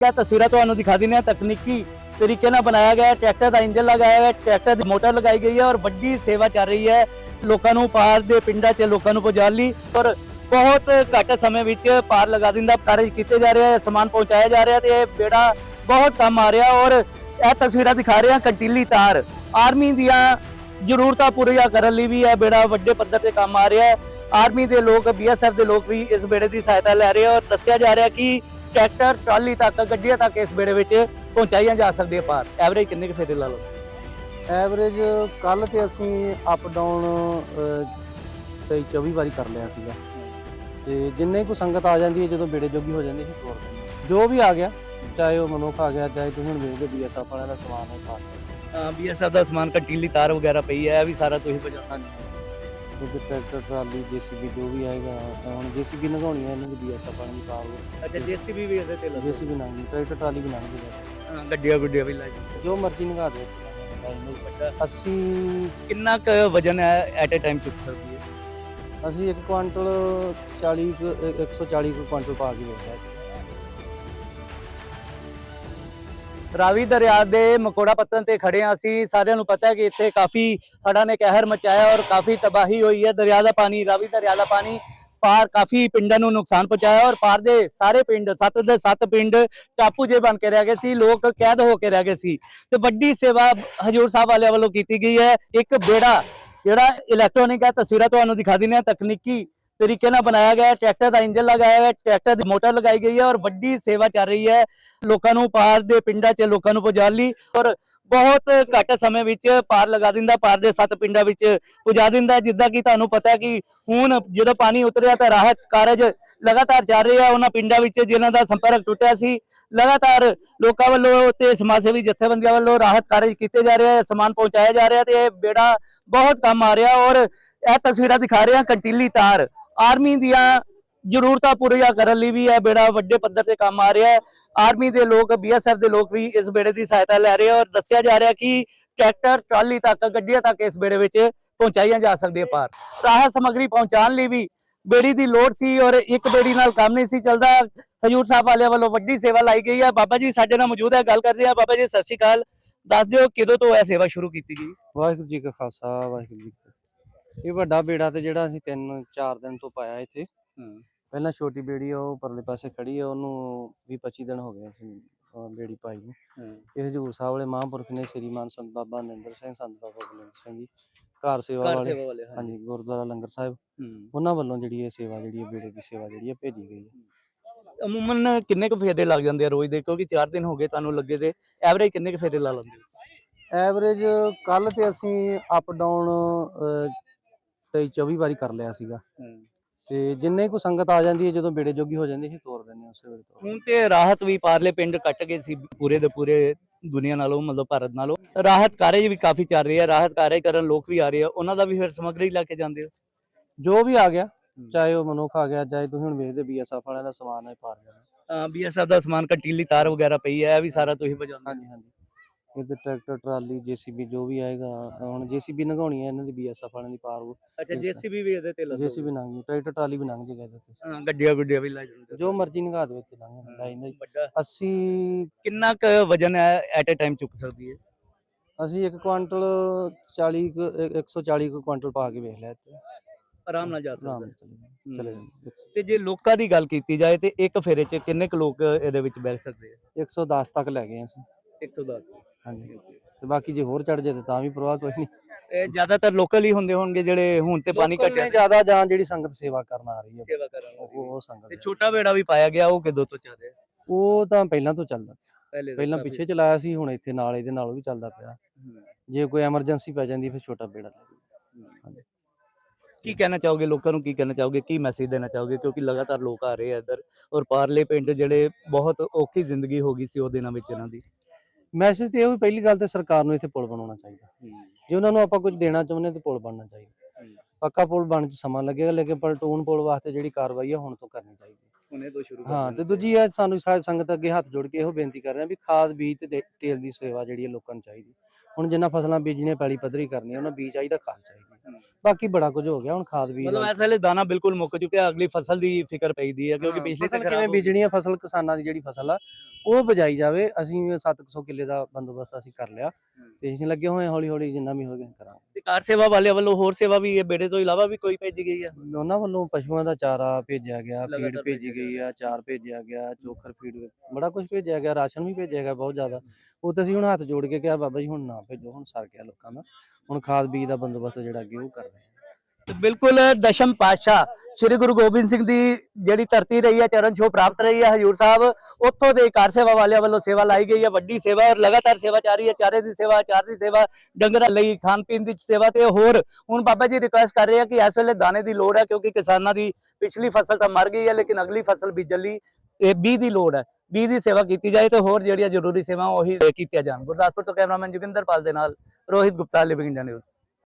ਕਿਆ ਤਸਵੀਰਾਂ ਤੁਹਾਨੂੰ ਦਿਖਾ ਦਿੰਦੇ ਹਾਂ। ਤਕਨੀਕੀ ਤਰੀਕੇ ਨਾਲ ਬਣਾਇਆ ਗਿਆ ਟਰੈਕਟਰ ਦਾ ਇੰਜਨ ਲਗਾਇਆ ਗਿਆ ਟਰੈਕਟਰ ਦੀ ਮੋਟਰ ਲਗਾਈ ਗਈ ਹੈ ਔਰ ਵੱਡੀ ਸੇਵਾ ਚੱਲ ਰਹੀ ਹੈ। ਲੋਕਾਂ ਨੂੰ ਪਾਰ ਦੇ ਪਿੰਡਾਂ 'ਚ ਲੋਕਾਂ ਨੂੰ ਪਹੁੰਚਾਉਣ ਲਈ ਔਰ ਬਹੁਤ ਘੱਟ ਸਮੇਂ ਵਿੱਚ ਪਾਰ ਲਗਾ ਦਿੰਦਾ ਕਾਰਜ ਕੀਤੇ ਜਾ ਰਿਹਾ ਹੈ, ਸਮਾਨ ਪਹੁੰਚਾਇਆ ਜਾ ਰਿਹਾ ਤੇ ਇਹ ਬੇੜਾ ਬਹੁਤ ਕੰਮ ਆ ਰਿਹਾ ਔਰ ਇਹ ਤਸਵੀਰਾਂ ਦਿਖਾ ਰਹੇ ਹਾਂ ਕੰਟੀਲੀ ਤਾਰ। ਆਰਮੀ ਦੀਆਂ ਜ਼ਰੂਰਤਾਂ ਪੂਰੀਆਂ ਕਰਨ ਲਈ ਵੀ ਇਹ ਬੇੜਾ ਵੱਡੇ ਪੱਧਰ ਤੇ ਕੰਮ ਆ ਰਿਹਾ ਹੈ। ਆਰਮੀ ਦੇ ਲੋਕ, ਬੀਐਸਐਫ ਦੇ ਲੋਕ ਵੀ ਇਸ ਬੇੜੇ ਦੀ ਸਹਾਇਤਾ ਲੈ ਰਹੇ ਆ ਔਰ ਦੱਸਿਆ ਜਾ ਰਿਹਾ ਕਿ ਟਰੈਕਟਰ ਟਰਾਲੀ ਤੱਕ ਗੱਡੀਆਂ ਤੱਕ ਇਸ ਬੇੜੇ ਵਿੱਚ ਪਹੁੰਚਾਈਆਂ ਜਾ ਸਕਦੀਆਂ ਪਾਰ। ਐਵਰੇਜ ਕਿੰਨੇ ਕੁ ਫੇਰੇ ਲਾ ਲਓ? ਐਵਰੇਜ ਕੱਲ ਤੇ ਅਸੀਂ ਅਪ ਡਾਊਨ 23 24 ਵਾਰੀ ਕਰ ਲਿਆ ਸੀਗਾ। ਤੇ ਜਿੰਨੇ ਕੋ ਸੰਗਤ ਆ ਜਾਂਦੀ ਹੈ ਜਦੋਂ ਬੇੜੇ ਜੋਗੀ ਹੋ ਜਾਂਦੀ ਹੈ ਦਿੰਦੇ ਹਾਂ। ਜੋ ਵੀ ਆ ਗਿਆ ਚਾਹੇ ਉਹ ਮਨੁੱਖ ਆ ਗਿਆ ਚਾਹੇ ਤੁਸੀਂ ਹੁਣ ਵੇਖਦੇ ਬੀਐਸਐਫ ਵਾਲਿਆਂ ਦਾ ਸਮਾਨ ਹੈ ਪਾ ਬੀਐਸਐਫ ਦਾ ਸਮਾਨ ਕੰਟੀਲੀ ਤਾਰ ਵਗੈਰਾ ਪਈ ਹੈ ਇਹ ਵੀ ਸਾਰਾ ਤੁਸੀਂ ਹਾਂਜੀ। ਕਿਉਂਕਿ ਟਰੈਕਟਰ ਟਰਾਲੀ ਜੀਸੀਬੀ ਜੋ ਵੀ ਆਏਗਾ ਤਾਂ ਹੁਣ ਜੀਸੀਬੀ ਲਗਾਉਣੀ ਹੈ ਇਹਨਾਂ ਦੀ ਵਾਲਿਆਂ ਦੀ ਕਾਰ ਅੱਛਾ ਜੀਸੀਬੀ ਵੀ ਇਹਦੇ ਤੇ ਲੱਗੀ ਜੀਸੀਬੀ ਲੰਘੀ ਟਰੈਕਟਰ ਟਰਾਲੀ ਵੀ ਲੰਘਦੀ ਹਾਂ ਗੱਡੀਆਂ ਗੁੱਡੀਆਂ ਵੀ ਲਾਈ ਜੋ ਮਰਜ਼ੀ ਲੰਘਾ ਦੇ ਅਸੀਂ ਕਿੰਨਾ ਕੁ ਵਜਨ ਹੈ ਐਟ ਅ ਟਾਈਮ ਚੁੱਕ ਸਕਦੀ ਹੈ? ਅਸੀਂ 1 ਕੁਆਂਟਲ 40 ਕੁ- ਅ, 140 ਕੁ ਕੁਆਂਟਲ ਪਾ ਕੇ ਵੇਚਿਆ। ਰਾਵੀ ਦਰਿਆ ਦੇ ਮਕੋੜਾ ਪੱਤਨ ਤੇ ਖੜੇ ਹਾਂ ਅਸੀਂ। ਸਾਰਿਆਂ ਨੂੰ ਪਤਾ ਹੈ ਕਿ ਇੱਥੇ ਕਾਫੀ ਹੜ੍ਹਾਂ ਨੇ ਕਹਿਰ ਮਚਾਇਆ ਔਰ ਕਾਫੀ ਤਬਾਹੀ ਹੋਈ ਹੈ। ਦਰਿਆ ਦਾ ਪਾਣੀ, ਰਾਵੀ ਦਰਿਆ ਦਾ ਪਾਣੀ ਪਾਰ ਕਾਫੀ ਪਿੰਡਾਂ ਨੂੰ ਨੁਕਸਾਨ ਪਹੁੰਚਾਇਆ ਔਰ ਪਾਰ ਦੇ ਸਾਰੇ ਪਿੰਡ, ਸੱਤ ਦੇ ਸੱਤ ਪਿੰਡ ਟਾਪੂ ਜੇ ਬਣ ਕੇ ਰਹਿ ਗਏ ਸੀ, ਲੋਕ ਕੈਦ ਹੋ ਕੇ ਰਹਿ ਗਏ ਸੀ। ਤੇ ਵੱਡੀ ਸੇਵਾ ਹਜੂਰ ਸਾਹਿਬ ਵਾਲਿਆਂ ਵੱਲੋਂ ਕੀਤੀ ਗਈ ਹੈ। ਇੱਕ ਬੇੜਾ ਜਿਹੜਾ ਇਲੈਕਟ੍ਰੋਨਿਕ ਹੈ, ਤਸਵੀਰਾਂ ਤੁਹਾਨੂੰ ਦਿਖਾ ਦਿੰਦੇ ਹਾਂ। ਤਕਨੀਕੀ ਤਰੀਕੇ ਨਾਲ ਬਣਾਇਆ ਗਿਆ ਟਰੈਕਟਰ ਦਾ ਇੰਜਨ ਲਗਾਇਆ ਹੈ ਟਰੈਕਟਰ ਦੀ ਮੋਟਰ ਲਗਾਈ ਗਈ ਹੈ ਔਰ ਵੱਡੀ ਸੇਵਾ ਚੱਲ ਰਹੀ ਹੈ ਲੋਕਾਂ ਨੂੰ ਪਾਰ ਦੇ ਪਿੰਡਾਂ 'ਚ ਲੋਕਾਂ ਨੂੰ ਪਹੁੰਚਾਉਣ ਲਈ ਔਰ ਬਹੁਤ ਘੱਟ ਸਮੇਂ ਵਿੱਚ ਪਾਰ ਲਗਾ ਦਿੰਦਾ ਪਾਰ ਦੇ ਸੱਤ ਪਿੰਡਾਂ ਵਿੱਚ ਪੁਜਾ ਦਿੰਦਾ ਜਿੱਦਾਂ ਕਿ ਤੁਹਾਨੂੰ ਪਤਾ ਹੈ ਕਿ ਹੁਣ ਜਦੋਂ ਪਾਣੀ ਉਤਰਿਆ ਤਾਂ ਰਾਹਤ ਕਾਰਜ ਲਗਾਤਾਰ ਚੱਲ ਰਿਹਾ ਉਹਨਾਂ ਪਿੰਡਾਂ ਵਿੱਚ ਜਿਨ੍ਹਾਂ ਦਾ ਸੰਪਰਕ ਟੁੱਟਿਆ ਸੀ ਲਗਾਤਾਰ ਲੋਕਾਂ ਵੱਲੋਂ ਤੇ ਸਮਾਜ ਸੇਵੀ ਜਥੇਬੰਦੀਆਂ ਵੱਲੋਂ ਰਾਹਤ ਕਾਰਜ ਕੀਤੇ ਜਾ ਰਹੇ ਹੈ ਸਮਾਨ ਪਹੁੰਚਾਇਆ ਜਾ ਰਿਹਾ ਤੇ ਇਹ ਬੇੜਾ ਬਹੁਤ ਕੰਮ ਆ ਰਿਹਾ ਔਰ ਇਹ ਤਸਵੀਰਾਂ ਦਿਖਾ ਰਹੇ ਆ ਕੰਟੀਲੀ ਤਾਰ ਆਰਮੀ ਦੀਆਂ ਜ਼ਰੂਰਤਾਂ ਪੂਰੀਆਂ ਕਰਨ ਲਈ ਵੀ ਇਹ ਬੇੜਾ ਵੱਡੇ ਪੱਧਰ ਤੇ ਕੰਮ ਆ ਰਿਹਾ ਹੈ। ਆਰਮੀ ਦੇ ਲੋਕ ਬੀਐਸਐਫ ਦੇ ਲੋਕ ਵੀ ਇਸ ਬੇੜੇ ਦੀ ਸਹਾਇਤਾ ਲੈ ਰਹੇ ਔਰ ਦੱਸਿਆ ਜਾ ਰਿਹਾ ਕਿ ਟਰੈਕਟਰ, ਟਰਾਲੀ ਤੱਕ, ਗੱਡੀਆਂ ਤੱਕ ਇਸ ਬੇੜੇ ਵਿੱਚ ਪਹੁੰਚਾਈਆਂ ਜਾ ਸਕਦੀਆਂ ਪਾਰ। ਰਾਹਤ ਸਮੱਗਰੀ ਪਹੁੰਚਾਉਣ ਲਈ ਵੀ ਬੇੜੀ ਦੀ ਲੋੜ ਸੀ ਔਰ ਇੱਕ ਬੇੜੀ ਨਾਲ ਕੰਮ ਨਹੀਂ ਸੀ ਚੱਲਦਾ। ਹਜੂਰ ਸਾਹਿਬ ਵਾਲਿਆਂ ਵੱਲੋਂ ਵੱਡੀ ਸੇਵਾ ਲਾਈ ਗਈ ਹੈ। ਬਾਬਾ ਜੀ ਸਾਡੇ ਨਾਲ ਮੌਜੂਦ ਹੈ, ਗੱਲ ਕਰਦੇ ਹਾਂ। ਬਾਬਾ ਜੀ, ਸਤਿ ਸ਼੍ਰੀ ਅਕਾਲ। ਦੱਸ ਦਿਓ, ਕਿਦੋਂ ਤੋਂ ਇਹ ਸੇਵਾ ਸ਼ੁਰੂ ਕੀਤੀ ਗਈ? ਵਾਹਿਗੁਰੂ ਜੀ ਕਾ ਖਾਲਸਾ, ਵਾਹਿਗੁਰੂ ਜੀ ਇਹ ਵੱਡਾ ਬੇੜਾ ਤੇ ਜਿਹੜਾ ਅਸੀਂ ਤਿੰਨ ਚਾਰ ਦਿਨ ਤੋਂ ਪਾਇਆ ਇੱਥੇ। ਪਹਿਲਾਂ ਛੋਟੀ ਬੇੜੀ ਉਹ ਪਰਲੇ ਪਾਸੇ ਖੜੀ ਆ ਉਹਨੂੰ 20 25 ਦਿਨ ਹੋ ਗਏ ਅਸੀਂ ਬੇੜੀ ਪਾਈ ਨੂੰ। ਇਹ ਹਜੂਰ ਸਾਹਿਬ ਵਾਲੇ ਮਹਾਂਪੁਰਖ ਨੇ ਸ੍ਰੀਮਾਨ ਸੰਤ ਬਾਬਾ ਨਿੰਦਰ ਸਿੰਘ ਸੰਤ ਬਾਬਾ ਬਲਵੰਤ ਸਿੰਘ ਜੀ ਘਰ ਸੇਵਾ ਵਾਲੇ ਹਾਂਜੀ। ਗੁਰਦੁਆਰਾ ਲੰਗਰ ਸਾਹਿਬ। ਉਹਨਾਂ ਵੱਲੋਂ ਜਿਹੜੀ ਇਹ ਸੇਵਾ ਜਿਹੜੀ ਹੈ ਬੇੜੇ ਦੀ ਸੇਵਾ ਜਿਹੜੀ ਹੈ ਭੇਜੀ ਗਈ ਹੈ ਅਮੂਮਨ ਕਿੰਨੇ ਕੁ ਫੇਰੇ ਲੱਗ ਜਾਂਦੇ ਆ ਰੋਜ਼ ਦੇ? ਕਿਉਂਕਿ 4 ਦਿਨ ਹੋ ਗਏ ਤੁਹਾਨੂੰ ਲੱਗੇ ਤੇ ਐਵਰੇਜ ਕਿੰਨੇ ਕੁ ਫੇਰੇ ਲਾ ਲੈਂਦੇ? ਐਵਰੇਜ ਕੱਲ ਤੇ ਅਸੀਂ ਅਪ ਡਾਊਨ 23 24 ਵਾਰੀ ਕਰ ਲਿਆ ਸੀਗਾ। ਤੇ ਜਿੰਨੇ ਕੋ ਸੰਗਤ ਆ ਜਾਂਦੀ ਹੈ ਜਦੋਂ ਬੇੜੇ ਜੋਗੀ ਹੋ ਜਾਂਦੀ ਹੈ ਤੋੜ ਦਿੰਦੇ ਹਾਂ ਉਸੇ ਵੇਲੇ ਤੋੜ ਹੁਣ ਤੇ ਰਾਹਤ ਵੀ ਪਾਰਲੇ ਪਿੰਡ ਕੱਟ ਗਏ ਸੀ ਪੂਰੇ ਦੇ ਪੂਰੇ ਦੁਨੀਆ ਨਾਲੋਂ ਮਤਲਬ ਭਾਰਤ ਨਾਲੋਂ। ਰਾਹਤ ਕਾਰਜ ਵੀ ਕਾਫੀ ਚੱਲ ਰਹੀ ਹੈ ਰਾਹਤ ਕਾਰਜ ਕਰਨ ਲੋਕ ਵੀ ਆ ਰਹੇ ਆ ਉਹਨਾਂ ਦਾ ਵੀ ਫਿਰ ਸਮੱਗਰੀ ਲੈ ਕੇ ਜਾਂਦੇ ਹੋ? ਜੋ ਵੀ ਆ ਗਿਆ ਚਾਹੇ ਉਹ ਮਨੁੱਖ ਆ ਗਿਆ ਚਾਹੇ ਤੁਸੀਂ ਹੁਣ ਵੇਖਦੇ ਬੀਐਸਐਫ ਵਾਲਿਆਂ ਦਾ ਸਮਾਨ ਹੈ ਪਾਰ ਜਾਣਾ ਬੀਐਸਐਫ ਦਾ ਸਮਾਨ ਕੰਟੀਲੀ ਤਾਰ ਵਗੈਰਾ ਪਈ ਹੈ ਇਹ ਵੀ ਸਾਰਾ ਤੁਸੀਂ ਪਹੁੰਚਾਉਂਦੇ ਹਾਂਜੀ। ਹਾਂਜੀ ਇਹਦੇ ਟਰੈਕਟਰ ਟਰਾਲੀ ਜੀਸੀਬੀ ਜੋ ਵੀ ਆਏਗਾ ਹੁਣ ਜੀਸੀਬੀ ਲਗਾਉਣੀ ਹੈ ਇਹਨਾਂ ਦੀ ਬੀਐਸਐਫ ਵਾਲਿਆਂ ਦੀ ਪਾਰ ਅੱਛਾ ਜੀਸੀਬੀ ਵੀ ਇਹਦੇ ਤੇ ਲੱਗੀ ਜੀਸੀਬੀ ਲੰਘ ਟਰੈਕਟਰ ਟਰਾਲੀ ਵੀ ਲੰਘ ਜੇਗਾ ਇਹਦੇ ਤੇ। ਹਾਂ ਗੱਡੀਆਂ ਗੁੱਡੀਆਂ ਵੀ ਲੈ ਜਾਂਦੇ ਜੋ ਮਰਜ਼ੀ ਲੰਘਾ ਦੇ ਵਿੱਚ ਲੰਘ ਜਾਂਦਾ ਜਾਂਦਾ ਜੀ ਵੱਡਾ। ਅਸੀਂ ਕਿੰਨਾ ਕੁ ਵਜਨ ਹੈ ਐਟ ਅ ਟਾਈਮ ਚੁੱਕ ਸਕਦੀ ਹੈ? ਅਸੀਂ 1 ਕੁਆਂਟਲ 40 ਕੁ- ਅ, 140 ਕੁ ਕੁਆਂਟਲ ਪਾ ਕੇ ਵੇਖ ਲਿਆ ਇੱਥੇ। ਆਰਾਮ ਨਾਲ ਜਾ ਸਕਦਾ ਚਲੇ ਚਲੇ ਜਾਂਦੇ ਤੇ ਜੇ ਲੋਕਾਂ ਦੀ ਗੱਲ ਕੀਤੀ ਜਾਏ ਤੇ ਇੱਕ ਫੇਰੇ 'ਚ ਕਿੰਨੇ ਕੁ ਲੋਕ ਇਹਦੇ ਵਿੱਚ ਬੈਠ ਸਕਦੇ ਆ? 110 ਤੱਕ ਲੈ ਗਏ ਅਸੀਂ। 110 ਹਾਂਜੀ। ਤੇ ਬਾਕੀ ਜੇ ਹੋਰ ਚੜ ਜੇ ਤਾਂ ਤਾਂ ਵੀ ਪਰਵਾਹ ਕੋਈ ਨਹੀਂ। ਇਹ ਜ਼ਿਆਦਾਤਰ ਲੋਕਲ ਹੀ ਹੁੰਦੇ ਹੋਣਗੇ ਜਿਹੜੇ ਹੁਣ ਤੇ ਪਾਣੀ ਘਟਿਆ ਨੇ ਜ਼ਿਆਦਾ ਜਾਨ ਜਿਹੜੀ ਸੰਗਤ ਸੇਵਾ ਕਰਨ ਆ ਰਹੀ ਹੈ। ਸੇਵਾ ਕਰਨ ਉਹ ਉਹ ਸੰਗਤ ਤੇ ਹੈ। ਛੋਟਾ ਬੇੜਾ ਵੀ ਪਾਇਆ ਗਿਆ ਉਹ ਕਿਦੋਂ ਤੋਂ ਚੱਲ ਰਿਹਾ? ਉਹ ਤਾਂ ਪਹਿਲਾਂ ਤੋਂ ਚੱਲਦਾ ਪਿਆ। ਪਹਿਲੇ। ਪਿੱਛੇ ਚਲਾਇਆ ਸੀ ਹੁਣ ਇੱਥੇ ਨਾਲ ਇਹਦੇ ਨਾਲ ਵੀ ਚੱਲਦਾ ਪਿਆ। ਹੂੰ। ਜੇ ਕੋਈ ਐਮਰਜੈਂਸੀ ਪੈ ਜਾਂਦੀ ਫਿਰ ਛੋਟਾ ਬੇੜਾ ਲੈ ਕੀ ਕਹਿਣਾ ਚਾਹੋਗੇ ਲੋਕਾਂ ਨੂੰ? ਕੀ ਕਹਿਣਾ ਚਾਹੋਗੇ? ਕੀ ਮੈਸੇਜ ਦੇਣਾ ਚਾਹੋਗੇ? ਕਿਉਂਕਿ ਲਗਾਤਾਰ ਲੋਕ ਆ ਰਹੇ ਆ ਇੱਧਰ। ਔਰ ਪਾਰਲੇ ਪਿੰਡ ਜਿਹੜੇ ਬਹੁਤ ਔਖੀ ਜ਼ਿੰਦਗੀ ਹੋ ਗਈ ਸੀ ਉਹ ਦਿਨਾਂ ਵਿੱਚ ਇਹਨਾਂ ਦੀ। ਮੈਸੇਜ ਤੇ ਇਹ ਪਹਿਲੀ ਗੱਲ ਤੇ ਸਰਕਾਰ ਨੂੰ ਇੱਥੇ ਪੁਲ ਬਣਾਉਣਾ ਚਾਹੀਦਾ। ਜੇ ਉਹਨਾਂ ਨੂੰ ਆਪਾਂ ਕੁਝ ਦੇਣਾ ਚਾਹੁੰਦੇ ਤਾਂ ਪੁਲ ਬਣਨਾ ਚਾਹੀਦਾ। ਪੱਕਾ ਪੁਲ ਬਣ ਚ ਸਮਾਂ ਲੱਗੇਗਾ ਲੇਕਿਨ ਪਲਟੂਨ ਪੁਲ ਵਾਸਤੇ ਜਿਹੜੀ ਕਾਰਵਾਈ ਆ ਹੁਣ ਤੋਂ ਕਰਨੀ ਚਾਹੀਦੀ। ਹੁਣੇ ਤੋਂ ਸ਼ੁਰੂ ਹਾਂ ਤੇ ਦੂਜੀ ਹੈ। ਸਾਨੂੰ ਸਾਰੀ ਸੰਗਤ ਅੱਗੇ ਹੱਥ ਜੋੜ ਕੇ ਇਹੋ ਬੇਨਤੀ ਕਰ ਰਹੇ ਹਾਂ ਵੀ ਖਾਦ ਬੀਜ ਤੇ ਤੇਲ ਦੀ ਸੇਵਾ ਜਿਹੜੀ ਹੈ ਲੋਕਾਂ ਨੂੰ ਚਾਹੀਦੀ। ਹੁਣ ਜਿੰਨਾ ਫਸਲਾਂ ਬੀਜਣੀਆਂ ਪੈਲੀ ਪੱਧਰੀ ਕਰਨੀ ਉਹਨਾਂ ਬੀਜ ਚਾਹੀਦਾ ਖਾਦ ਚਾਹੀਦੀ। ਬਾਕੀ ਬੜਾ ਕੁਝ ਹੋ ਗਿਆ ਹੁਣ ਖਾਦ ਬੀਜ ਮਤਲਬ ਇਸ ਵੇਲੇ ਦਾਣਾ ਬਿਲਕੁਲ ਮੁੱਕ ਚੁੱਕਿਆ ਅਗਲੀ ਫਸਲ ਦੀ ਫਿਕਰ ਪਈਦੀ ਹੈ ਕਿਉਂਕਿ ਹਾਂ, ਪਿਛਲੀ ਫਸਲ ਤੇ ਕਿਵੇਂ ਹੋ। ਬੀਜਣੀ ਆ ਫਸਲ ਕਿਸਾਨਾਂ ਦੀ ਜਿਹੜੀ ਫਸਲ ਆ ਉਹ ਬਜਾਈ ਜਾਵੇ ਅਸੀਂ 700 ਕਿੱਲੇ ਦਾ ਬੰਦੋਬਸਤ ਅਸੀਂ ਕਰ ਲਿਆ ਤੇ ਅਸੀਂ ਲੱਗੇ ਹੋਏ ਹੌਲੀ ਹੌਲੀ ਜਿੰਨਾ ਵੀ ਹੋ ਗਿਆ ਕਰਾਂਗੇ। ਤੇ ਕਾਰ ਸੇਵਾ ਵਾਲਿਆਂ ਵੱਲੋਂ ਹੋਰ ਸੇਵਾ ਵੀ ਇਹ ਬੇੜੇ ਤੋਂ ਇਲਾਵਾ ਵੀ ਕੋਈ ਭੇਜੀ ਗਈ ਹੈ ਉਹਨਾਂ ਵੱਲੋਂ ਪਸ਼ੂਆਂ ਦਾ ਚਾਰਾ ਭੇਜਿਆ ਗਿਆ ਫੀਡ ਭੇਜੀ ਗਈ ਆ ਚਾਰ ਭੇਜਿਆ ਗਿਆ ਚੋਖਰ ਫੀਡ ਬੜਾ ਕੁਝ ਭੇਜਿਆ ਗਿਆ ਰਾਸ਼ਨ ਵੀ ਭੇਜਿਆ ਗਿਆ ਬਹੁਤ ਜ਼ਿਆਦਾ। ਉਹ ਤੇ ਅਸੀਂ ਹੁਣ ਹੱਥ ਜੋੜ ਕੇ ਕਿਹਾ ਬਾਬਾ ਜੀ ਹੁਣ ਨਾ ਭੇਜੋ ਹੁਣ ਸਰ ਗਿਆ ਲੋਕਾਂ ਦਾ। ਹੁਣ ਖਾਦ ਬੀਜ ਦਾ ਬੰਦੋਬਸਤ ਜਿਹੜਾ ਅੱਗੇ ਉਹ ਕਰ ਰਹੇ ਬਿਲਕੁਲ ਦਸ਼ਮ ਪਾਤਸ਼ਾਹ ਸ੍ਰੀ ਗੁਰੂ ਗੋਬਿੰਦ ਸਿੰਘ ਦੀ ਜਿਹੜੀ ਧਰਤੀ ਰਹੀ ਹੈ, ਚਰਨ ਛੋਹ ਪ੍ਰਾਪਤ ਰਹੀ ਹੈ ਹਜੂਰ ਸਾਹਿਬ, ਉੱਥੋਂ ਦੇ ਕਾਰ ਸੇਵਾ ਵਾਲਿਆਂ ਵੱਲੋਂ ਸੇਵਾ ਲਾਈ ਗਈ ਹੈ, ਵੱਡੀ ਸੇਵਾ ਔਰ ਲਗਾਤਾਰ ਸੇਵਾ ਚੱਲ ਰਹੀ ਹੈ, ਚਾਰੇ ਦੀ ਸੇਵਾ, ਚਾਰ ਦੀ ਸੇਵਾ, ਡੰਗਰਾਂ ਲਈ ਖਾਣ ਪੀਣ ਦੀ ਸੇਵਾ ਤੇ ਹੋਰ। ਹੁਣ ਬਾਬਾ ਜੀ ਰਿਕੁਐਸਟ ਕਰ ਰਹੇ ਆ ਕਿ ਇਸ ਵੇਲੇ ਦਾਣੇ ਦੀ ਲੋੜ ਹੈ, ਕਿਉਂਕਿ ਕਿਸਾਨਾਂ ਦੀ ਪਿਛਲੀ ਫਸਲ ਤਾਂ ਮਰ ਗਈ ਹੈ, ਲੇਕਿਨ ਅਗਲੀ ਫਸਲ ਬੀਜਣ ਲਈ ਇਹ ਬੀਜ ਦੀ ਲੋੜ ਹੈ। ਬੀਜ ਦੀ ਸੇਵਾ ਕੀਤੀ ਜਾਏ ਤੇ ਹੋਰ ਜਿਹੜੀਆਂ ਜ਼ਰੂਰੀ ਸੇਵਾਵਾਂ ਉਹੀ ਕੀਤੀਆਂ ਜਾਣ। ਗੁਰਦਾਸਪੁਰ ਤੋਂ ਕੈਮਰਾਮੈਨ ਜੋਗਿੰਦਰ ਪਾਲ ਦੇ ਨਾਲ Rohit Gupta, living India news.